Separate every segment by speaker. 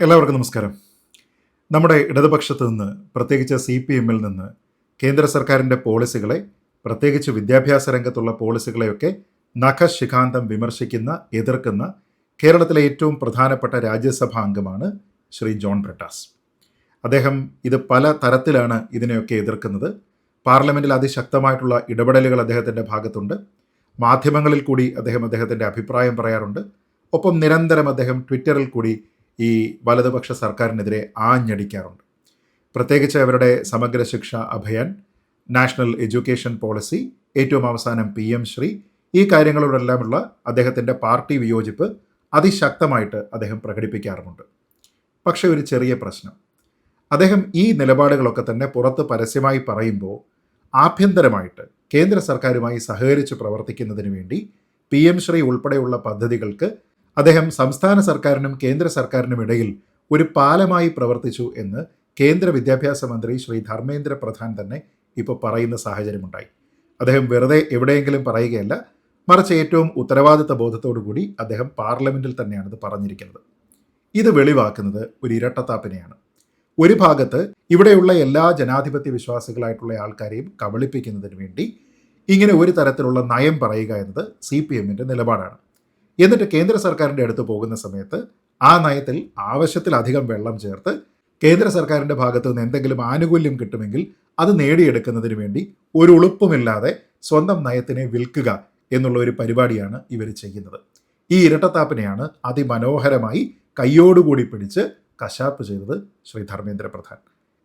Speaker 1: എല്ലാവർക്കും നമസ്കാരം. നമ്മുടെ ഇടതുപക്ഷത്ത് നിന്ന് പ്രത്യേകിച്ച് സി പി എമ്മിൽ നിന്ന് കേന്ദ്ര സർക്കാരിന്റെ പോളിസികളെ പ്രത്യേകിച്ച് വിദ്യാഭ്യാസ രംഗത്തുള്ള പോളിസികളെയൊക്കെ നഖശിഖാന്തം വിമർശിക്കുന്ന എതിർക്കുന്ന കേരളത്തിലെ ഏറ്റവും പ്രധാനപ്പെട്ട രാജ്യസഭാ അംഗമാണ് ശ്രീ ജോൺ ബ്രിട്ടാസ് അദ്ദേഹം ഇത് പല തരത്തിലാണ് ഇതിനെയൊക്കെ എതിർക്കുന്നത്. പാർലമെന്റിൽ അതിശക്തമായിട്ടുള്ള ഇടപെടലുകൾ അദ്ദേഹത്തിന്റെ ഭാഗത്തുണ്ട്. മാധ്യമങ്ങളിൽ കൂടി അദ്ദേഹം അദ്ദേഹത്തിന്റെ അഭിപ്രായം പറയാറുണ്ട്. ഒപ്പം നിരന്തരം അദ്ദേഹം ട്വിറ്ററിൽ കൂടി ഈ വലതുപക്ഷ സർക്കാരിനെതിരെ ആഞ്ഞടിക്കാറുണ്ട്. പ്രത്യേകിച്ച് അവരുടെ സമഗ്ര ശിക്ഷ അഭയൻ നാഷണൽ എഡ്യൂക്കേഷൻ പോളിസി ഏറ്റവും അവസാനം പി എം ശ്രീ ഈ കാര്യങ്ങളോടെല്ലാമുള്ള അദ്ദേഹത്തിന്റെ പാർട്ടി വിയോജിപ്പ് അതിശക്തമായിട്ട് അദ്ദേഹം പ്രകടിപ്പിക്കാറുമുണ്ട്. പക്ഷേ ഒരു ചെറിയ പ്രശ്നം. അദ്ദേഹം ഈ നിലപാടുകളൊക്കെ തന്നെ പുറത്ത് പരസ്യമായി പറയുമ്പോൾ ആഭ്യന്തരമായിട്ട് കേന്ദ്ര സർക്കാരുമായി സഹകരിച്ച് പ്രവർത്തിക്കുന്നതിന് വേണ്ടി പി എം ശ്രീ ഉൾപ്പെടെയുള്ള പദ്ധതികൾക്ക് അദ്ദേഹം സംസ്ഥാന സർക്കാരിനും കേന്ദ്ര സർക്കാരിനും ഇടയിൽ ഒരു പാലമായി പ്രവർത്തിച്ചു എന്ന് കേന്ദ്ര വിദ്യാഭ്യാസ മന്ത്രി ശ്രീ ധർമ്മേന്ദ്ര പ്രധാൻ തന്നെ ഇപ്പോൾ പറയുന്ന സാഹചര്യമുണ്ടായി. അദ്ദേഹം വെറുതെ എവിടെയെങ്കിലും പറയുകയല്ല മറിച്ച് ഏറ്റവും ഉത്തരവാദിത്ത ബോധത്തോടു കൂടി അദ്ദേഹം പാർലമെന്റിൽ തന്നെയാണ് ഇത് പറഞ്ഞിരിക്കുന്നത്. ഇത് വെളിവാക്കുന്നത് ഒരു ഇരട്ടത്താപ്പിനെയാണ്. ഒരു ഭാഗത്ത് ഇവിടെയുള്ള എല്ലാ ജനാധിപത്യ വിശ്വാസികളായിട്ടുള്ള ആൾക്കാരെയും കബളിപ്പിക്കുന്നതിന് വേണ്ടി ഇങ്ങനെ ഒരു തരത്തിലുള്ള നയം പറയുക എന്നത് സി പി എമ്മിന്റെ നിലപാടാണ്. എന്നിട്ട് കേന്ദ്ര സർക്കാരിന്റെ അടുത്ത് പോകുന്ന സമയത്ത് ആ നയത്തിൽ ആവശ്യത്തിലധികം വെള്ളം ചേർത്ത് കേന്ദ്ര സർക്കാരിന്റെ ഭാഗത്തു നിന്ന് എന്തെങ്കിലും ആനുകൂല്യം കിട്ടുമെങ്കിൽ അത് നേടിയെടുക്കുന്നതിന് വേണ്ടി ഒരു ഉളുപ്പുമില്ലാതെ സ്വന്തം നയത്തിനെ വിൽക്കുക എന്നുള്ള ഒരു പരിപാടിയാണ് ഇവർ ചെയ്യുന്നത്. ഈ ഇരട്ടത്താപ്പിനെയാണ് അതിമനോഹരമായി കയ്യോടുകൂടി പിടിച്ച് കശാപ്പ് ചെയ്തത് ശ്രീ ധർമ്മേന്ദ്ര പ്രധാൻ.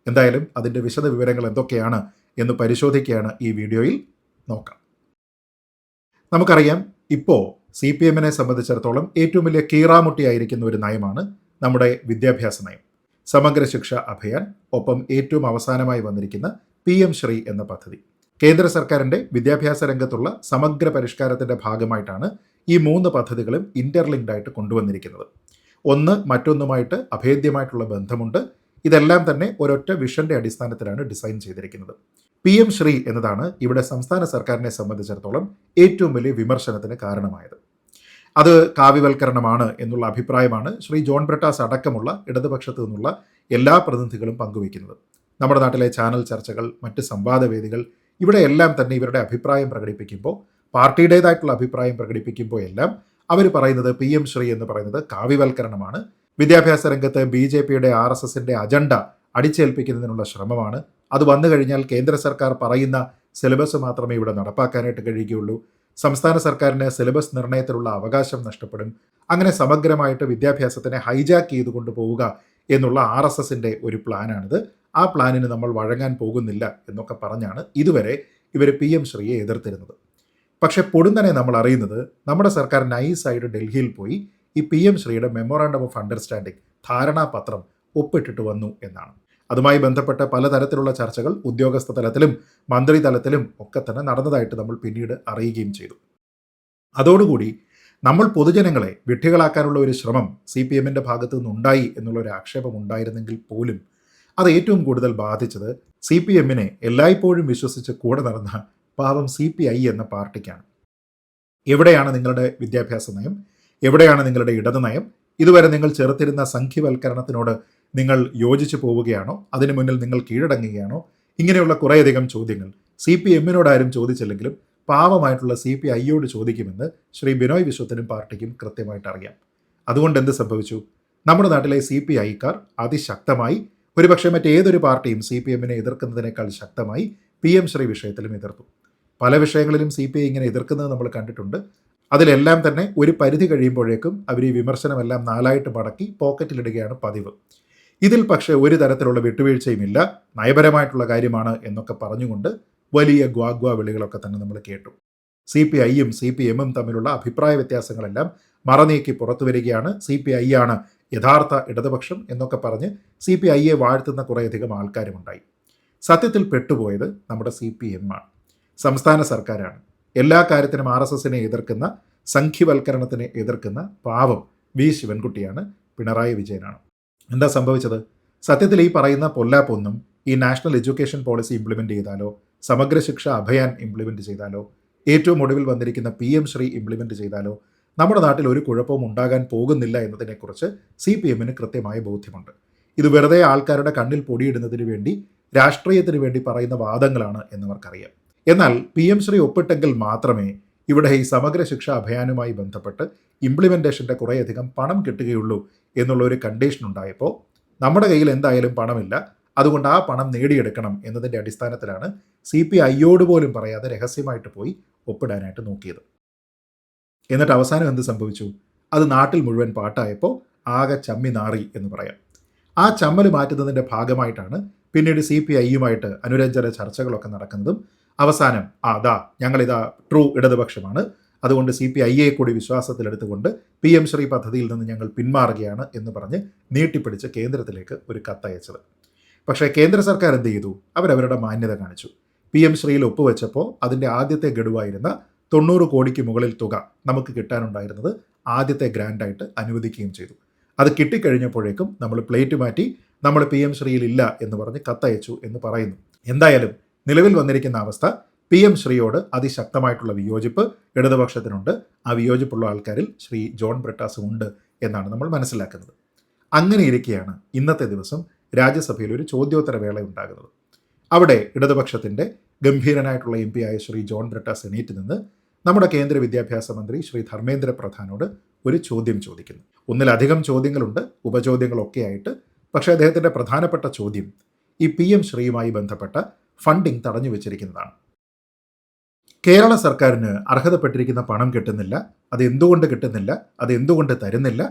Speaker 1: എന്തായാലും അതിന്റെ വിശദ വിവരങ്ങൾ എന്തൊക്കെയാണ് എന്ന് പരിശോധിക്കുകയാണ് ഈ വീഡിയോയിൽ. നോക്കാം. നമുക്കറിയാം ഇപ്പോൾ സി പി എമ്മിനെ സംബന്ധിച്ചിടത്തോളം ഏറ്റവും വലിയ കീറാമുട്ടിയായിരിക്കുന്ന ഒരു നയമാണ് നമ്മുടെ വിദ്യാഭ്യാസ നയം. സമഗ്ര ശിക്ഷ അഭയാൻ ഒപ്പം ഏറ്റവും അവസാനമായി വന്നിരിക്കുന്ന പി എം ശ്രീ എന്ന പദ്ധതി. കേന്ദ്ര സർക്കാരിന്റെ വിദ്യാഭ്യാസ രംഗത്തുള്ള സമഗ്ര പരിഷ്കാരത്തിന്റെ ഭാഗമായിട്ടാണ് ഈ മൂന്ന് പദ്ധതികളും ഇന്റർലിങ്ക്ഡ് ആയിട്ട് കൊണ്ടുവന്നിരിക്കുന്നത്. ഒന്ന് മറ്റൊന്നുമായിട്ട് അഭേദ്യമായിട്ടുള്ള ബന്ധമുണ്ട്. ഇതെല്ലാം തന്നെ ഒരൊറ്റ വിഷന്റെ അടിസ്ഥാനത്തിലാണ് ഡിസൈൻ ചെയ്തിരിക്കുന്നത്. പി എം ശ്രീ എന്നതാണ് ഇവിടെ സംസ്ഥാന സർക്കാരിനെ സംബന്ധിച്ചിടത്തോളം ഏറ്റവും വലിയ വിമർശനത്തിന് കാരണമായത്. അത് കാവ്യവൽക്കരണമാണ് എന്നുള്ള അഭിപ്രായമാണ് ശ്രീ ജോൺ ബ്രട്ടാസ് അടക്കമുള്ള ഇടതുപക്ഷത്തു നിന്നുള്ള എല്ലാ പ്രതിനിധികളും പങ്കുവയ്ക്കുന്നത്. നമ്മുടെ നാട്ടിലെ ചാനൽ ചർച്ചകൾ മറ്റ് സംവാദവേദികൾ ഇവിടെ എല്ലാം തന്നെ ഇവരുടെ അഭിപ്രായം പ്രകടിപ്പിക്കുമ്പോൾ പാർട്ടിയുടേതായിട്ടുള്ള അഭിപ്രായം പ്രകടിപ്പിക്കുമ്പോൾ എല്ലാം അവർ പറയുന്നത് പി എം ശ്രീ എന്ന് പറയുന്നത് കാവ്യവൽക്കരണമാണ്. വിദ്യാഭ്യാസ രംഗത്ത് ബി ജെ പിയുടെ ആർ എസ് എസിന്റെ അജണ്ട അടിച്ചേൽപ്പിക്കുന്നതിനുള്ള ശ്രമമാണ്. അത് വന്നു കഴിഞ്ഞാൽ കേന്ദ്ര സർക്കാർ പറയുന്ന സിലബസ് മാത്രമേ ഇവിടെ നടപ്പാക്കാനായിട്ട് കഴിയുകയുള്ളൂ. സംസ്ഥാന സർക്കാരിന് സിലബസ് നിർണയത്തിലുള്ള അവകാശം നഷ്ടപ്പെടും. അങ്ങനെ സമഗ്രമായിട്ട് വിദ്യാഭ്യാസത്തിനെ ഹൈജാക്ക് ചെയ്തു പോവുക എന്നുള്ള ആർ എസ് എസിന്റെ ഒരു പ്ലാനാണിത്. ആ പ്ലാനിന് നമ്മൾ വഴങ്ങാൻ പോകുന്നില്ല എന്നൊക്കെ പറഞ്ഞാണ് ഇതുവരെ ഇവർ പി എം ശ്രീയെ എതിർത്തിരുന്നത്. പക്ഷെ പൊടുന്നനെ നമ്മൾ അറിയുന്നത് നമ്മുടെ സർക്കാർ നൈസായിട്ട് ഡൽഹിയിൽ പോയി ഈ പി എം ശ്രീയുടെ മെമ്മോറാണ്ടം ഓഫ് അണ്ടർസ്റ്റാൻഡിംഗ് ധാരണാപത്രം ഒപ്പിട്ടിട്ട് വന്നു എന്നാണ്. അതുമായി ബന്ധപ്പെട്ട പലതരത്തിലുള്ള ചർച്ചകൾ ഉദ്യോഗസ്ഥ തലത്തിലും മന്ത്രി തലത്തിലും ഒക്കെ തന്നെ നടന്നതായിട്ട് നമ്മൾ പിന്നീട് അറിയുകയും ചെയ്തു. അതോടുകൂടി നമ്മൾ പൊതുജനങ്ങളെ വിട്ടികളാക്കാനുള്ള ഒരു ശ്രമം സി പി എമ്മിന്റെ ഭാഗത്തു നിന്നുണ്ടായി എന്നുള്ളൊരു ആക്ഷേപം ഉണ്ടായിരുന്നെങ്കിൽ പോലും അത് ഏറ്റവും കൂടുതൽ ബാധിച്ചത് സി പി എമ്മിനെ എല്ലായ്പ്പോഴും വിശ്വസിച്ച് കൂടെ നടന്ന പാവം സി പി ഐ എന്ന പാർട്ടിക്കാണ്. എവിടെയാണ് നിങ്ങളുടെ വിദ്യാഭ്യാസ നയം? എവിടെയാണ് നിങ്ങളുടെ ഇടതു നയം? ഇതുവരെ നിങ്ങൾ ചെറുത്തിരുന്ന സംഖ്യവൽക്കരണത്തിനോട് നിങ്ങൾ യോജിച്ചു പോവുകയാണോ? അതിനു മുന്നിൽ നിങ്ങൾ കീഴടങ്ങുകയാണോ? ഇങ്ങനെയുള്ള കുറേയധികം ചോദ്യങ്ങൾ. സി പി എമ്മിനോടാരും ചോദിച്ചില്ലെങ്കിലും പാവമായിട്ടുള്ള സി പി ഐയോട് ചോദിക്കുമെന്ന് ശ്രീ ബിനോയ് വിശ്വത്തിനും പാർട്ടിക്കും കൃത്യമായിട്ട് അറിയാം. അതുകൊണ്ട് എന്ത് സംഭവിച്ചു? നമ്മുടെ നാട്ടിലെ സി പി ഐക്കാർ അതിശക്തമായി ഒരുപക്ഷെ മറ്റേതൊരു പാർട്ടിയും സി പി എമ്മിനെ എതിർക്കുന്നതിനേക്കാൾ ശക്തമായി പി എം ശ്രീ വിഷയത്തിലും എതിർത്തു. പല വിഷയങ്ങളിലും സി പി ഐ ഇങ്ങനെ എതിർക്കുന്നത് നമ്മൾ കണ്ടിട്ടുണ്ട്. അതിലെല്ലാം തന്നെ ഒരു പരിധി കഴിയുമ്പോഴേക്കും അവർ ഈ വിമർശനമെല്ലാം നാലായിട്ട് മടക്കി പോക്കറ്റിലിടുകയാണ് പതിവ്. ഇതിൽ പക്ഷേ ഒരു തരത്തിലുള്ള വിട്ടുവീഴ്ചയുമില്ല നയപരമായിട്ടുള്ള കാര്യമാണ് എന്നൊക്കെ പറഞ്ഞുകൊണ്ട് വലിയ ഗ്വാഗ്വാ വിളികളൊക്കെ തന്നെ നമ്മൾ കേട്ടു. സി പി ഐയും സി പി എമ്മും തമ്മിലുള്ള അഭിപ്രായ വ്യത്യാസങ്ങളെല്ലാം മറനീക്കി പുറത്തു വരികയാണ്. സി പി ഐ ആണ് യഥാർത്ഥ ഇടതുപക്ഷം എന്നൊക്കെ പറഞ്ഞ് സി പി ഐയെ വാഴ്ത്തുന്ന കുറേയധികം ആൾക്കാരുമുണ്ടായി. സത്യത്തിൽ പെട്ടുപോയത് നമ്മുടെ സി പി എം ആണ്. സംസ്ഥാന സർക്കാരാണ്. എല്ലാ കാര്യത്തിനും ആർ എസ് എസിനെ എതിർക്കുന്ന സംഖ്യവൽക്കരണത്തിനെ എതിർക്കുന്ന പാവം വി ശിവൻകുട്ടിയാണ് പിണറായി വിജയനാണ്. എന്താ സംഭവിച്ചത്? സത്യത്തിൽ ഈ പറയുന്ന പൊല്ലാപ്പൊന്നും ഈ നാഷണൽ എഡ്യൂക്കേഷൻ പോളിസി ഇംപ്ലിമെന്റ് ചെയ്താലോ സമഗ്ര ശിക്ഷ അഭയാൻ ഇംപ്ലിമെന്റ് ചെയ്താലോ ഏറ്റവും ഒടുവിൽ വന്നിരിക്കുന്ന പി എം ശ്രീ ഇംപ്ലിമെന്റ് ചെയ്താലോ നമ്മുടെ നാട്ടിൽ ഒരു കുഴപ്പവും ഉണ്ടാകാൻ പോകുന്നില്ല എന്നതിനെക്കുറിച്ച് സി പി എമ്മിന് കൃത്യമായ ബോധ്യമുണ്ട്. ഇത് വെറുതെ ആൾക്കാരുടെ കണ്ണിൽ പൊടിയിടുന്നതിന് വേണ്ടി രാഷ്ട്രീയത്തിന് വേണ്ടി പറയുന്ന വാദങ്ങളാണ് എന്നവർക്കറിയാം. എന്നാൽ പി എം ശ്രീ ഒപ്പിട്ടെങ്കിൽ മാത്രമേ ഇവിടെ ഈ സമഗ്ര ശിക്ഷ അഭയാനുമായി ബന്ധപ്പെട്ട് ഇംപ്ലിമെന്റേഷന്റെ കുറേയധികം പണം കിട്ടുകയുള്ളൂ എന്നുള്ള ഒരു കണ്ടീഷൻ ഉണ്ടായപ്പോൾ നമ്മുടെ കയ്യിൽ എന്തായാലും പണമില്ല. അതുകൊണ്ട് ആ പണം നേടിയെടുക്കണം എന്നതിന്റെ അടിസ്ഥാനത്തിലാണ് സി പി ഐയോട് പോലും പറയാതെ രഹസ്യമായിട്ട് പോയി ഒപ്പിടാനായിട്ട് നോക്കിയത്. എന്നിട്ട് അവസാനം എന്ത് സംഭവിച്ചു? അത് നാട്ടിൽ മുഴുവൻ പാട്ടായപ്പോൾ ആകെ ചമ്മി നാറി എന്ന് പറയാം. ആ ചമ്മൽ മാറ്റുന്നതിന്റെ ഭാഗമായിട്ടാണ് പിന്നീട് സി പി ഐയുമായിട്ട് അനുരഞ്ജന ചർച്ചകളൊക്കെ നടക്കുന്നതും അവസാനം ആ ദാ ഞങ്ങളിതാ ട്രൂ ഇടതുപക്ഷമാണ് അതുകൊണ്ട് സി പി ഐയെ കൂടി വിശ്വാസത്തിലെടുത്തുകൊണ്ട് പി എം ശ്രീ പദ്ധതിയിൽ നിന്ന് ഞങ്ങൾ പിന്മാറുകയാണ് എന്ന് പറഞ്ഞ് നീട്ടിപ്പിടിച്ച് കേന്ദ്രത്തിലേക്ക് ഒരു കത്തയച്ചത്. പക്ഷേ കേന്ദ്ര സർക്കാർ എന്ത് ചെയ്തു? അവരവരുടെ മാന്യത കാണിച്ചു. പി എം ശ്രീയിൽ ഒപ്പുവെച്ചപ്പോൾ അതിന്റെ ആദ്യത്തെ ഗഡുവായിരുന്ന തൊണ്ണൂറ് കോടിക്ക് മുകളിൽ തുക നമുക്ക് കിട്ടാനുണ്ടായിരുന്നത് ആദ്യത്തെ ഗ്രാൻഡായിട്ട് അനുവദിക്കുകയും ചെയ്തു. അത് കിട്ടിക്കഴിഞ്ഞപ്പോഴേക്കും നമ്മൾ പ്ലേറ്റ് മാറ്റി നമ്മൾ പി എം ശ്രീയിൽ ഇല്ല എന്ന് പറഞ്ഞ് കത്തയച്ചു എന്ന് പറയുന്നു. എന്തായാലും നിലവിൽ വന്നിരിക്കുന്ന അവസ്ഥ പി എം ശ്രീയോട് അതിശക്തമായിട്ടുള്ള വിയോജിപ്പ് ഇടതുപക്ഷത്തിനുണ്ട്. ആ വിയോജിപ്പുള്ള ആൾക്കാരിൽ ശ്രീ ജോൺ ബ്രിട്ടാസും ഉണ്ട് എന്നാണ് നമ്മൾ മനസ്സിലാക്കുന്നത്. അങ്ങനെ ഇരിക്കെയാണ് ഇന്നത്തെ ദിവസം രാജ്യസഭയിൽ ഒരു ചോദ്യോത്തര വേള ഉണ്ടാകുന്നത്. അവിടെ ഇടതുപക്ഷത്തിന്റെ ഗംഭീരനായിട്ടുള്ള എം ആയ ശ്രീ ജോൺ ബ്രിട്ടാസ് എണീറ്റ് നിന്ന് നമ്മുടെ കേന്ദ്ര വിദ്യാഭ്യാസ മന്ത്രി ശ്രീ ധർമ്മേന്ദ്ര പ്രധാനോട് ഒരു ചോദ്യം ചോദിക്കുന്നു. ഒന്നിലധികം ചോദ്യങ്ങളുണ്ട് ഉപചോദ്യങ്ങളൊക്കെ ആയിട്ട്. പക്ഷേ അദ്ദേഹത്തിന്റെ പ്രധാനപ്പെട്ട ചോദ്യം ഈ പി എം ശ്രീയുമായി ബന്ധപ്പെട്ട ഫണ്ടിംഗ് തടഞ്ഞു വെച്ചിരിക്കുന്നതാണ്. കേരള സർക്കാരിന് അർഹതപ്പെട്ടിരിക്കുന്ന പണം കിട്ടുന്നില്ല അത് എന്തുകൊണ്ട് കിട്ടുന്നില്ല അത് എന്തുകൊണ്ട് തരുന്നില്ല?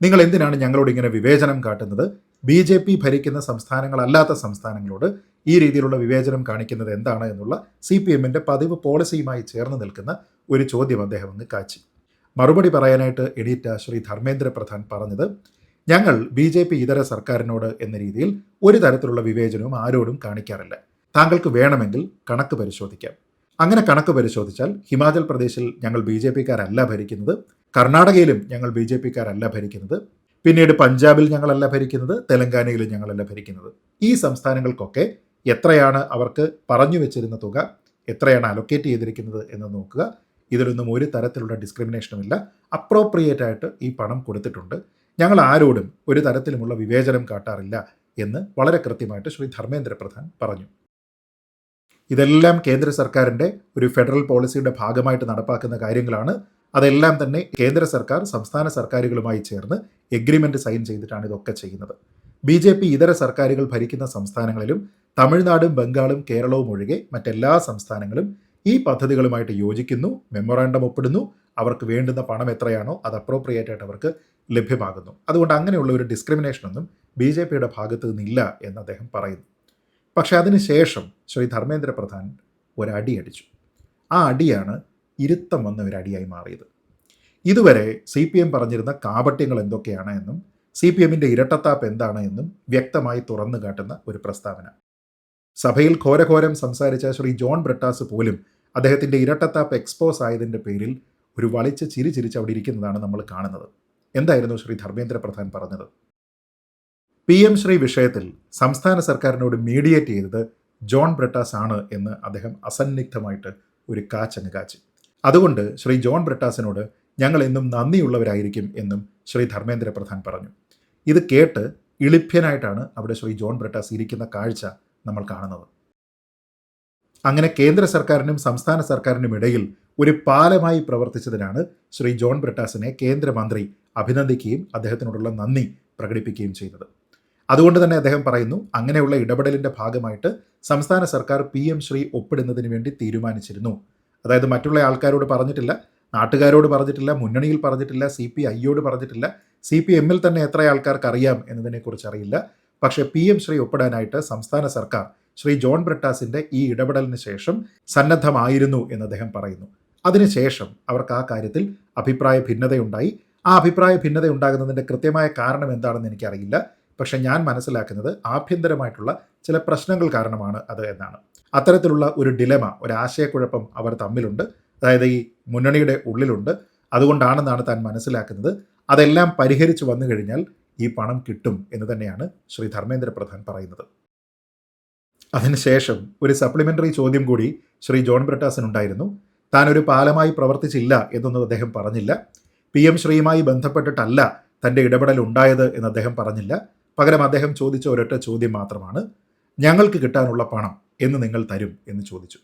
Speaker 1: നിങ്ങൾ എന്തിനാണ് ഞങ്ങളോട് ഇങ്ങനെ വിവേചനം കാട്ടുന്നത്? ബി ജെ പി ഭരിക്കുന്ന സംസ്ഥാനങ്ങളല്ലാത്ത സംസ്ഥാനങ്ങളോട് ഈ രീതിയിലുള്ള വിവേചനം കാണിക്കുന്നത് എന്താണ് എന്നുള്ള സി പി എമ്മിന്റെ പതിവ് പോളിസിയുമായി ചേർന്ന് നിൽക്കുന്ന ഒരു ചോദ്യം അദ്ദേഹം അങ്ങ് കാച്ചി. മറുപടി പറയാനായിട്ട് എണീറ്റ ശ്രീ ധർമ്മേന്ദ്ര പ്രധാൻ പറഞ്ഞത് ഞങ്ങൾ ബി ജെ പി ഇതര സർക്കാരിനോട് എന്ന രീതിയിൽ ഒരു തരത്തിലുള്ള വിവേചനവും ആരോടും കാണിക്കാറില്ല. താങ്കൾക്ക് വേണമെങ്കിൽ കണക്ക് പരിശോധിക്കാം. അങ്ങനെ കണക്ക് പരിശോധിച്ചാൽ ഹിമാചൽ പ്രദേശിൽ ഞങ്ങൾ ബി ജെ പിക്കാരല്ല ഭരിക്കുന്നത് കർണാടകയിലും ഞങ്ങൾ ബി ജെ പിക്കാരല്ല ഭരിക്കുന്നത് പിന്നീട് പഞ്ചാബിൽ ഞങ്ങളല്ല ഭരിക്കുന്നത് തെലങ്കാനയിലും ഞങ്ങളല്ല ഭരിക്കുന്നത്. ഈ സംസ്ഥാനങ്ങൾക്കൊക്കെ എത്രയാണ് അവർക്ക് പറഞ്ഞു വെച്ചിരുന്ന തുക എത്രയാണ് അലൊക്കേറ്റ് ചെയ്തിരിക്കുന്നത് എന്ന് നോക്കുക. ഇതിലൊന്നും ഒരു തരത്തിലുള്ള ഡിസ്ക്രിമിനേഷനും ഇല്ല. അപ്രോപ്രിയേറ്റ് ആയിട്ട് ഈ പണം കൊടുത്തിട്ടുണ്ട്. ഞങ്ങൾ ആരോടും ഒരു തരത്തിലുമുള്ള വിവേചനം കാട്ടാറില്ല എന്ന് വളരെ കൃത്യമായിട്ട് ശ്രീ ധർമ്മേന്ദ്ര പ്രധാൻ പറഞ്ഞു. ഇതെല്ലാം കേന്ദ്ര സർക്കാരിന്റെ ഒരു ഫെഡറൽ പോളിസിയുടെ ഭാഗമായിട്ട് നടപ്പാക്കുന്ന കാര്യങ്ങളാണ്. അതെല്ലാം തന്നെ കേന്ദ്ര സർക്കാർ സംസ്ഥാന സർക്കാരുകളുമായി ചേർന്ന് എഗ്രിമെന്റ് സൈൻ ചെയ്തിട്ടാണ് ഇതൊക്കെ ചെയ്യുന്നത്. ബി ജെ പി ഇതര സർക്കാരുകൾ ഭരിക്കുന്ന സംസ്ഥാനങ്ങളിലും തമിഴ്നാടും ബംഗാളും കേരളവും ഒഴികെ മറ്റെല്ലാ സംസ്ഥാനങ്ങളും ഈ പദ്ധതികളുമായിട്ട് യോജിക്കുന്നു മെമ്മോറാണ്ടം ഒപ്പിടുന്നു അവർക്ക് വേണ്ടുന്ന പണം എത്രയാണോ അത് അപ്രോപ്രിയേറ്റ് ആയിട്ട് അവർക്ക് ലഭ്യമാകുന്നു. അതുകൊണ്ട് അങ്ങനെയുള്ള ഒരു ഡിസ്ക്രിമിനേഷനൊന്നും ബി ജെ പിയുടെ ഭാഗത്തു നിന്നില്ല എന്ന് അദ്ദേഹം പറയുന്നു. പക്ഷേ അതിനുശേഷം ശ്രീ ധർമ്മേന്ദ്ര പ്രധാൻ ഒരടി അടിച്ചു. ആ അടിയാണ് ഇരുത്തം വന്ന ഒരു അടിയായി മാറിയത്. ഇതുവരെ സി പി എം പറഞ്ഞിരുന്ന കാപട്യങ്ങൾ എന്തൊക്കെയാണ് എന്നും സി പി എമ്മിന്റെ ഇരട്ടത്താപ്പ് എന്താണ് എന്നും വ്യക്തമായി തുറന്നു കാട്ടുന്ന ഒരു പ്രസ്താവന. സഭയിൽ ഘോരഘോരം സംസാരിച്ച ശ്രീ ജോൺ ബ്രട്ടാസ് പോലും അദ്ദേഹത്തിന്റെ ഇരട്ടത്താപ്പ് എക്സ്പോസ് ആയതിന്റെ പേരിൽ ഒരു വളിച്ച് ചിരി ചിരിച്ച് അവിടെ ഇരിക്കുന്നതാണ് നമ്മൾ കാണുന്നത്. എന്തായിരുന്നു ശ്രീ ധർമ്മേന്ദ്ര പ്രധാൻ പറഞ്ഞത്? പി എം ശ്രീ വിഷയത്തിൽ സംസ്ഥാന സർക്കാരിനോട് മീഡിയേറ്റ് ചെയ്തത് ജോൺ ബ്രട്ടാസ് ആണ് എന്ന് അദ്ദേഹം അസന്നിഗ്ധമായിട്ട് ഒരു കാച്ചങ്ങ് കാച്ചി. അതുകൊണ്ട് ശ്രീ ജോൺ ബ്രട്ടാസിനോട് ഞങ്ങൾ എന്നും നന്ദിയുള്ളവരായിരിക്കും എന്നും ശ്രീ ധർമ്മേന്ദ്ര പ്രധാൻ പറഞ്ഞു. ഇത് കേട്ട് ഇളിഭ്യനായിട്ടാണ് അവിടെ ശ്രീ ജോൺ ബ്രട്ടാസ് ഇരിക്കുന്ന കാഴ്ച നമ്മൾ കാണുന്നത്. അങ്ങനെ കേന്ദ്ര സർക്കാരിനും സംസ്ഥാന സർക്കാരിനും ഇടയിൽ ഒരു പാലമായി പ്രവർത്തിച്ചതിനാണ് ശ്രീ ജോൺ ബ്രട്ടാസിനെ കേന്ദ്രമന്ത്രി അഭിനന്ദിക്കുകയും അദ്ദേഹത്തിനോടുള്ള നന്ദി പ്രകടിപ്പിക്കുകയും ചെയ്തത്. അതുകൊണ്ട് തന്നെ അദ്ദേഹം പറയുന്നു അങ്ങനെയുള്ള ഇടപെടലിന്റെ ഭാഗമായിട്ട് സംസ്ഥാന സർക്കാർ പി എം ശ്രീ ഒപ്പിടുന്നതിന് വേണ്ടി തീരുമാനിച്ചിരുന്നു. അതായത് മറ്റുള്ള ആൾക്കാരോട് പറഞ്ഞിട്ടില്ല നാട്ടുകാരോട് പറഞ്ഞിട്ടില്ല മുന്നണിയിൽ പറഞ്ഞിട്ടില്ല സി പി ഐയോട് പറഞ്ഞിട്ടില്ല സി പി എമ്മിൽ തന്നെ എത്ര ആൾക്കാർക്ക് അറിയാം എന്നതിനെക്കുറിച്ച് അറിയില്ല. പക്ഷേ പി എം ശ്രീ ഒപ്പിടാനായിട്ട് സംസ്ഥാന സർക്കാർ ശ്രീ ജോൺ ബ്രിട്ടാസിന്റെ ഈ ഇടപെടലിന് ശേഷം സന്നദ്ധമായിരുന്നു എന്ന് അദ്ദേഹം പറയുന്നു. അതിനുശേഷം അവർക്ക് ആ കാര്യത്തിൽ അഭിപ്രായ ഭിന്നതയുണ്ടായി. ആ അഭിപ്രായ ഭിന്നത ഉണ്ടാകുന്നതിന്റെ കൃത്യമായ കാരണം എന്താണെന്ന് എനിക്കറിയില്ല. പക്ഷേ ഞാൻ മനസ്സിലാക്കുന്നത് ആഭ്യന്തരമായിട്ടുള്ള ചില പ്രശ്നങ്ങൾ കാരണമാണ് അത് എന്നാണ്. അത്തരത്തിലുള്ള ഒരു ഡിലമ ഒരു ആശയക്കുഴപ്പം അവർ തമ്മിലുണ്ട്. അതായത് ഈ മുന്നണിയുടെ ഉള്ളിലുണ്ട്. അതുകൊണ്ടാണെന്നാണ് താൻ മനസ്സിലാക്കുന്നത്. അതെല്ലാം പരിഹരിച്ചു വന്നു കഴിഞ്ഞാൽ ഈ പണം കിട്ടും എന്ന് തന്നെയാണ് ശ്രീ ധർമ്മേന്ദ്ര പ്രധാൻ പറയുന്നത്. അതിനുശേഷം ഒരു സപ്ലിമെന്ററി ചോദ്യം കൂടി ശ്രീ ജോൺ ബ്രിട്ടാസിനുണ്ടായിരുന്നു താൻ ഒരു പാലമായി പ്രവർത്തിച്ചില്ല എന്നൊന്നും അദ്ദേഹം പറഞ്ഞില്ല. പി എം ശ്രീയുമായി ബന്ധപ്പെട്ടിട്ടല്ല തന്റെ ഇടപെടൽ ഉണ്ടായത് എന്ന് അദ്ദേഹം പറഞ്ഞില്ല. പകരം അദ്ദേഹം ചോദിച്ച ഒരൊറ്റ ചോദ്യം മാത്രമാണ് ഞങ്ങൾക്ക് കിട്ടാനുള്ള പണം എന്ന് നിങ്ങൾ തരും എന്ന് ചോദിച്ചു.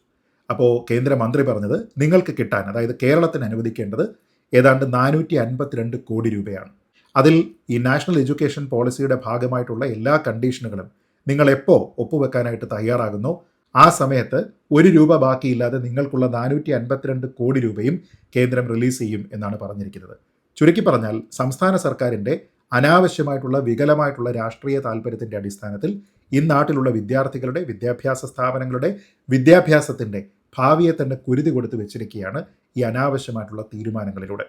Speaker 1: അപ്പോൾ കേന്ദ്രമന്ത്രി പറഞ്ഞത് നിങ്ങൾക്ക് കിട്ടാൻ അതായത് കേരളത്തിന് അനുവദിക്കേണ്ടത് ഏതാണ്ട് നാനൂറ്റി അൻപത്തിരണ്ട് കോടി രൂപയാണ്. അതിൽ ഈ നാഷണൽ എഡ്യൂക്കേഷൻ പോളിസിയുടെ ഭാഗമായിട്ടുള്ള എല്ലാ കണ്ടീഷനുകളും നിങ്ങൾ എപ്പോൾ ഒപ്പുവെക്കാനായിട്ട് തയ്യാറാകുന്നു ആ സമയത്ത് ഒരു രൂപ ബാക്കിയില്ലാതെ നിങ്ങൾക്കുള്ള നാനൂറ്റി അൻപത്തിരണ്ട് കോടി രൂപയും കേന്ദ്രം റിലീസ് ചെയ്യും എന്നാണ് പറഞ്ഞിരിക്കുന്നത്. ചുരുക്കി പറഞ്ഞാൽ സംസ്ഥാന സർക്കാരിന്റെ അനാവശ്യമായിട്ടുള്ള വികലമായിട്ടുള്ള രാഷ്ട്രീയ താല്പര്യത്തിന്റെ അടിസ്ഥാനത്തിൽ ഈ നാട്ടിലുള്ള വിദ്യാർത്ഥികളുടെ വിദ്യാഭ്യാസ സ്ഥാപനങ്ങളുടെ വിദ്യാഭ്യാസത്തിന്റെ ഭാവിയെ തന്നെ കുരുതി കൊടുത്ത് വെച്ചിരിക്കുകയാണ് ഈ അനാവശ്യമായിട്ടുള്ള തീരുമാനങ്ങളിലൂടെ.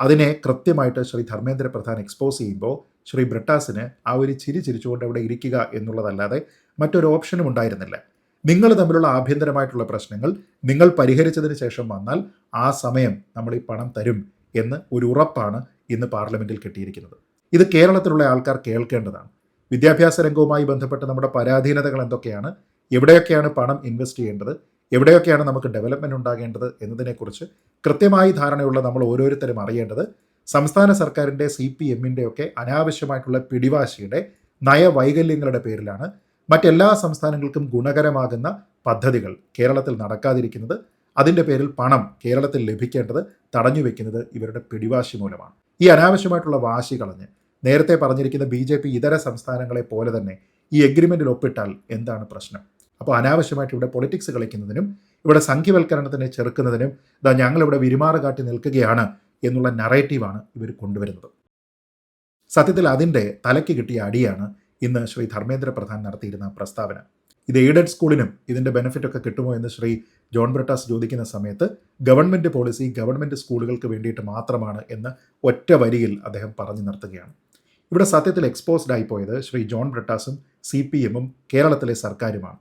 Speaker 1: അതിനെ കൃത്യമായിട്ട് ശ്രീ ധർമ്മേന്ദ്ര പ്രധാൻ എക്സ്പോസ് ചെയ്യുമ്പോൾ ശ്രീ ബ്രിട്ടാസിന് ആ ഒരു ചിരി ചിരിച്ചുകൊണ്ട് അവിടെ ഇരിക്കുക എന്നുള്ളതല്ലാതെ മറ്റൊരു ഓപ്ഷനും ഉണ്ടായിരുന്നില്ല. നിങ്ങൾ തമ്മിലുള്ള ആഭ്യന്തരമായിട്ടുള്ള പ്രശ്നങ്ങൾ നിങ്ങൾ പരിഹരിച്ചതിന് ശേഷം വന്നാൽ ആ സമയം നമ്മൾ ഈ പണം തരും എന്ന് ഒരു ഉറപ്പാണ് ഇന്ന് പാർലമെന്റിൽ കിട്ടിയിരിക്കുന്നത്. ഇത് കേരളത്തിലുള്ള ആൾക്കാർ കേൾക്കേണ്ടതാണ്. വിദ്യാഭ്യാസ രംഗവുമായി ബന്ധപ്പെട്ട് നമ്മുടെ പരാധീനതകൾ എന്തൊക്കെയാണ്? എവിടെയൊക്കെയാണ് പണം ഇൻവെസ്റ്റ് ചെയ്യേണ്ടത്? എവിടെയൊക്കെയാണ് നമുക്ക് ഡെവലപ്മെന്റ് ഉണ്ടാകേണ്ടത് എന്നതിനെക്കുറിച്ച് കൃത്യമായി ധാരണയുള്ള നമ്മൾ ഓരോരുത്തരും അറിയേണ്ടത് സംസ്ഥാന സർക്കാരിന്റെ സി പി എമ്മിന്റെയൊക്കെ അനാവശ്യമായിട്ടുള്ള പിടിവാശിയുടെ നയവൈകല്യങ്ങളുടെ പേരിലാണ് മറ്റെല്ലാ സംസ്ഥാനങ്ങൾക്കും ഗുണകരമാകുന്ന പദ്ധതികൾ കേരളത്തിൽ നടക്കാതിരിക്കുന്നത്. അതിന്റെ പേരിൽ പണം കേരളത്തിൽ ലഭിക്കേണ്ടത് തടഞ്ഞു വെക്കുന്നത് ഇവരുടെ പിടിവാശി മൂലമാണ്. ഈ അനാവശ്യമായിട്ടുള്ള വാശി കളഞ്ഞ് നേരത്തെ പറഞ്ഞിരിക്കുന്ന ബി ജെ പി ഇതര സംസ്ഥാനങ്ങളെ പോലെ തന്നെ ഈ എഗ്രിമെന്റിൽ ഒപ്പിട്ടാൽ എന്താണ് പ്രശ്നം? അപ്പോൾ അനാവശ്യമായിട്ട് ഇവിടെ പൊളിറ്റിക്സ് കളിക്കുന്നതിനും ഇവിടെ സംഖ്യവൽക്കരണത്തിനെ ചെറുക്കുന്നതിനും ഇതാ ഞങ്ങളിവിടെ വിരുമാറ് കാട്ടി നിൽക്കുകയാണ് എന്നുള്ള നറേറ്റീവാണ് ഇവർ കൊണ്ടുവരുന്നത്. സത്യത്തിൽ അതിന്റെ തലയ്ക്ക് കിട്ടിയ അടിയാണ് ഇന്ന് ശ്രീ ധർമ്മേന്ദ്ര പ്രധാൻ നടത്തിയിരുന്ന പ്രസ്താവന. ഇത് എയ്ഡഡ് സ്കൂളിനും ഇതിന്റെ ബെനിഫിറ്റ് ഒക്കെ കിട്ടുമോ എന്ന് ശ്രീ ജോൺ ബ്രിട്ടാസ് ചോദിക്കുന്ന സമയത്ത് ഗവൺമെന്റ് പോളിസി ഗവൺമെന്റ് സ്കൂളുകൾക്ക് വേണ്ടിയിട്ട് മാത്രമാണ് എന്ന് ഒറ്റ വരിയിൽ അദ്ദേഹം പറഞ്ഞു നിർത്തുകയാണ്. ഇവിടെ സത്യത്തിൽ എക്സ്പോസ്ഡ് ആയിപ്പോയത് ശ്രീ ജോൺ ബ്രിട്ടാസും സി പി എമ്മും കേരളത്തിലെ സർക്കാരുമാണ്.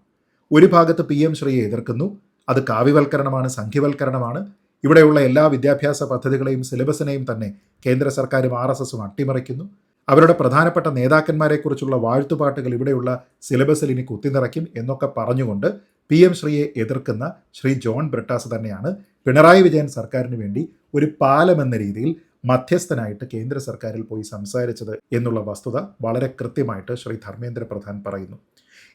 Speaker 1: ഒരു ഭാഗത്ത് പി എം ശ്രീയെ എതിർക്കുന്നു അത് കാവ്യവൽക്കരണമാണ് സംഖ്യവൽക്കരണമാണ്. ഇവിടെയുള്ള എല്ലാ വിദ്യാഭ്യാസ പദ്ധതികളെയും സിലബസിനെയും തന്നെ കേന്ദ്ര സർക്കാരും ആർ എസ് എസും അട്ടിമറിക്കുന്നു. അവരുടെ പ്രധാനപ്പെട്ട നേതാക്കന്മാരെക്കുറിച്ചുള്ള വാഴ്ത്തുപാട്ടുകൾ ഇവിടെയുള്ള സിലബസിൽ ഇനി കുത്തിനിറയ്ക്കും എന്നൊക്കെ പറഞ്ഞുകൊണ്ട് പി എം ശ്രീയെ എതിർക്കുന്ന ശ്രീ ജോൺ ബ്രിട്ടാസ് തന്നെയാണ് പിണറായി വിജയൻ സർക്കാരിന് വേണ്ടി ഒരു പാലമെന്ന രീതിയിൽ മധ്യസ്ഥനായിട്ട് കേന്ദ്ര സർക്കാരിൽ പോയി സംസാരിച്ചത് എന്നുള്ള വസ്തുത വളരെ കൃത്യമായിട്ട് ശ്രീ ധർമ്മേന്ദ്ര പ്രധാൻ പറയുന്നു.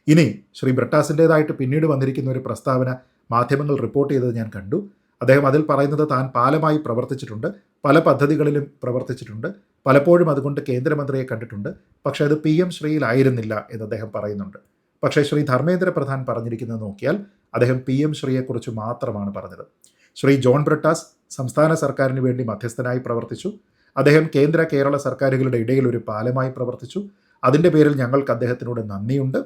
Speaker 1: ഇനി ശ്രീ ബ്രട്ടാസിന്റെതായിട്ട് പിന്നീട് വന്നിരിക്കുന്ന ഒരു പ്രസ്താവന മാധ്യമങ്ങൾ റിപ്പോർട്ട് ചെയ്തത് ഞാൻ കണ്ടു. അദ്ദേഹം അതിൽ പറയുന്നത് താൻ പാലമായി പ്രവർത്തിച്ചിട്ടുണ്ട് പല പദ്ധതികളിലും പ്രവർത്തിച്ചിട്ടുണ്ട് പലപ്പോഴും അതുകൊണ്ട് കേന്ദ്രമന്ത്രിയെ കണ്ടിട്ടുണ്ട് പക്ഷേ അത് പി എം ശ്രീയിലായിരുന്നില്ല എന്ന് അദ്ദേഹം പറയുന്നുണ്ട്. പക്ഷേ ശ്രീ ധർമ്മേന്ദ്ര പ്രധാൻ പറഞ്ഞിരിക്കുന്നത് നോക്കിയാൽ അദ്ദേഹം പി എം ശ്രീയെക്കുറിച്ച് മാത്രമാണ് പറഞ്ഞത്. ശ്രീ ജോൺ ബ്രിട്ടാസ് സംസ്ഥാന സർക്കാരിന് വേണ്ടി മധ്യസ്ഥനായി പ്രവർത്തിച്ചു. അദ്ദേഹം കേന്ദ്ര കേരള സർക്കാരുകളുടെ ഇടയിൽ ഒരു പാലമായി പ്രവർത്തിച്ചു. അതിന്റെ പേരിൽ ഞങ്ങൾക്ക് അദ്ദേഹത്തിനോട് നന്ദിയുണ്ട്.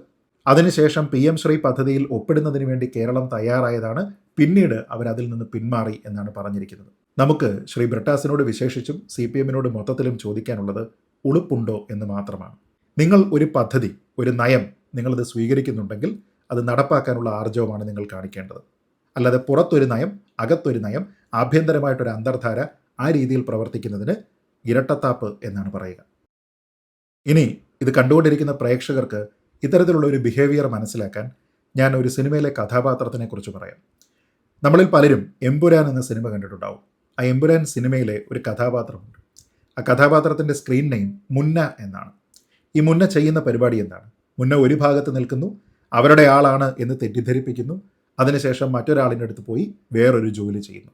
Speaker 1: അതിനുശേഷം പി എം ശ്രീ പദ്ധതിയിൽ ഒപ്പിടുന്നതിന് വേണ്ടി കേരളം തയ്യാറായതാണ്. പിന്നീട് അവരതിൽ നിന്ന് പിന്മാറി എന്നാണ് പറഞ്ഞിരിക്കുന്നത്. നമുക്ക് ശ്രീ ബ്രിട്ടാസിനോട് വിശേഷിച്ചും സി പി എമ്മിനോട് മൊത്തത്തിലും ചോദിക്കാനുള്ളത് ഉളുപ്പുണ്ടോ എന്ന് മാത്രമാണ്. നിങ്ങൾ ഒരു പദ്ധതി ഒരു നയം നിങ്ങളത് സ്വീകരിക്കുന്നുണ്ടെങ്കിൽ അത് നടപ്പാക്കാനുള്ള ആർജവമാണ് നിങ്ങൾ കാണിക്കേണ്ടത്. അല്ലാതെ പുറത്തൊരു നയം അകത്തൊരു നയം ആഭ്യന്തരമായിട്ടൊരു അന്തർധാര ആ രീതിയിൽ പ്രവർത്തിക്കുന്നതിന് ഇരട്ടത്താപ്പ് എന്നാണ് പറയുക. ഇനി ഇത് കണ്ടുകൊണ്ടിരിക്കുന്ന പ്രേക്ഷകർക്ക് ഇത്തരത്തിലുള്ള ഒരു ബിഹേവിയർ മനസ്സിലാക്കാൻ ഞാൻ ഒരു സിനിമയിലെ കഥാപാത്രത്തിനെ കുറിച്ച് പറയാം. നമ്മളിൽ പലരും എമ്പുരാൻ എന്ന സിനിമ കണ്ടിട്ടുണ്ടാവും. ആ എമ്പുരാൻ സിനിമയിലെ ഒരു കഥാപാത്രമുണ്ട്. ആ കഥാപാത്രത്തിന്റെ സ്ക്രീൻ നെയിം മുന്ന എന്നാണ്. ഈ മുന്ന ചെയ്യുന്ന പരിപാടി എന്താണ്? മുന്ന ഒരു ഭാഗത്ത് നിൽക്കുന്നു അവരുടെ ആളാണ് എന്ന് തെറ്റിദ്ധരിപ്പിക്കുന്നു അതിനുശേഷം മറ്റൊരാളിന്റെ അടുത്ത് പോയി വേറൊരു ജോലി ചെയ്യുന്നു.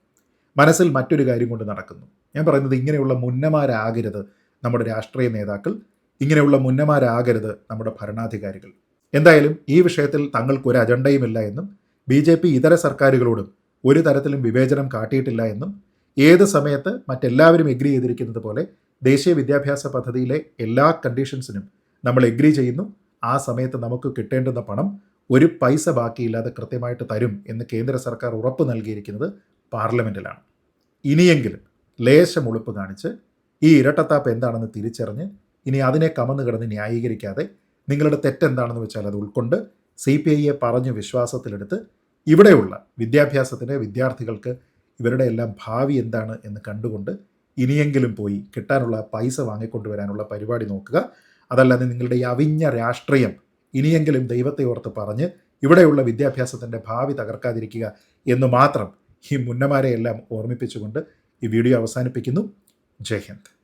Speaker 1: മനസ്സിൽ മറ്റൊരു കാര്യം കൊണ്ട് നടക്കുന്നു. ഞാൻ പറയുന്നത് ഇങ്ങനെയുള്ള മുന്നമാരാകരുത് നമ്മുടെ രാഷ്ട്രീയ നേതാക്കൾ ഇങ്ങനെയുള്ള മുന്നമാരാകരുത് നമ്മുടെ ഭരണാധികാരികൾ. എന്തായാലും ഈ വിഷയത്തിൽ തങ്ങൾക്ക് ഒരു അജണ്ടയുമില്ല എന്നും ബി ജെ പി ഇതര സർക്കാരുകളോടും ഒരു തരത്തിലും വിവേചനം കാട്ടിയിട്ടില്ല എന്നും ഏത് സമയത്ത് മറ്റെല്ലാവരും എഗ്രി ചെയ്തിരിക്കുന്നത് പോലെ ദേശീയ വിദ്യാഭ്യാസ പദ്ധതിയിലെ എല്ലാ കണ്ടീഷൻസിനും നമ്മൾ എഗ്രി ചെയ്യുന്നു. ആ സമയത്ത് നമുക്ക് കിട്ടേണ്ടുന്ന പണം ഒരു പൈസ ബാക്കിയില്ലാതെ കൃത്യമായിട്ട് തരും എന്ന് കേന്ദ്ര സർക്കാർ ഉറപ്പ് നൽകിയിരിക്കുന്നത് പാർലമെന്റിലാണ് ഇനിയെങ്കിലും ലേശം ഒളിപ്പ് കാണിച്ച് ഈ ഇരട്ടത്താപ്പ് എന്താണെന്ന് തിരിച്ചറിഞ്ഞ് ഇനി അതിനെ കമന്ന് കിടന്ന് ന്യായീകരിക്കാതെ നിങ്ങളുടെ തെറ്റെന്താണെന്ന് വെച്ചാൽ അത് ഉൾക്കൊണ്ട് സി പി ഐയെ പറഞ്ഞ് വിശ്വാസത്തിലെടുത്ത് ഇവിടെയുള്ള വിദ്യാഭ്യാസത്തിന് വിദ്യാർത്ഥികൾക്ക് ഇവരുടെ എല്ലാം ഭാവി എന്താണ് എന്ന് കണ്ടുകൊണ്ട് ഇനിയെങ്കിലും പോയി കിട്ടാനുള്ള പൈസ വാങ്ങിക്കൊണ്ടുവരാനുള്ള പരിപാടി നോക്കുക. അതല്ലാതെ നിങ്ങളുടെ ഈ അവിഞ്ഞ രാഷ്ട്രീയം ഇനിയെങ്കിലും ദൈവത്തെ ഓർത്ത് പറഞ്ഞ് ഇവിടെയുള്ള വിദ്യാഭ്യാസത്തിന്റെ ഭാവി തകർക്കാതിരിക്കുക എന്ന് മാത്രം ഈ മുന്നമാരെയെല്ലാം ഓർമ്മിപ്പിച്ചുകൊണ്ട് ഈ വീഡിയോ അവസാനിപ്പിക്കുന്നു. ജയ് ഹിന്ദ്.